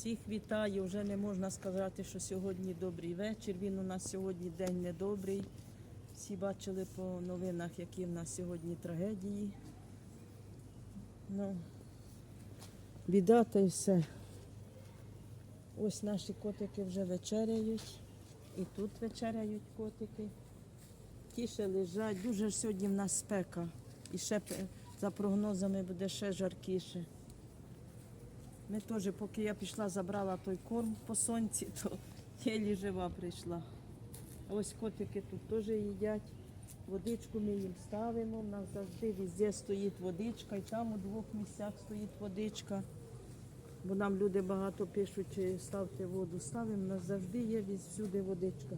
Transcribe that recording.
Всіх вітаю. Вже не можна сказати, що сьогодні добрий вечір. Він у нас сьогодні день недобрий. Всі бачили по новинах, які в нас сьогодні трагедії. Ну, біда та й все. Ось наші котики вже вечеряють. І тут вечеряють котики. Ті ще лежать. Дуже ж сьогодні в нас спека. І ще за прогнозами буде ще жаркіше. Ми теж, поки я пішла, забрала той корм по сонці, то єлі жива прийшла. Ось котики тут теж їдять. Водичку ми їм ставимо. У нас завжди везде стоїть водичка, і там у двох місцях стоїть водичка. Бо нам люди багато пишуть, чи ставте воду. Ставимо, у нас завжди є всюди водичка.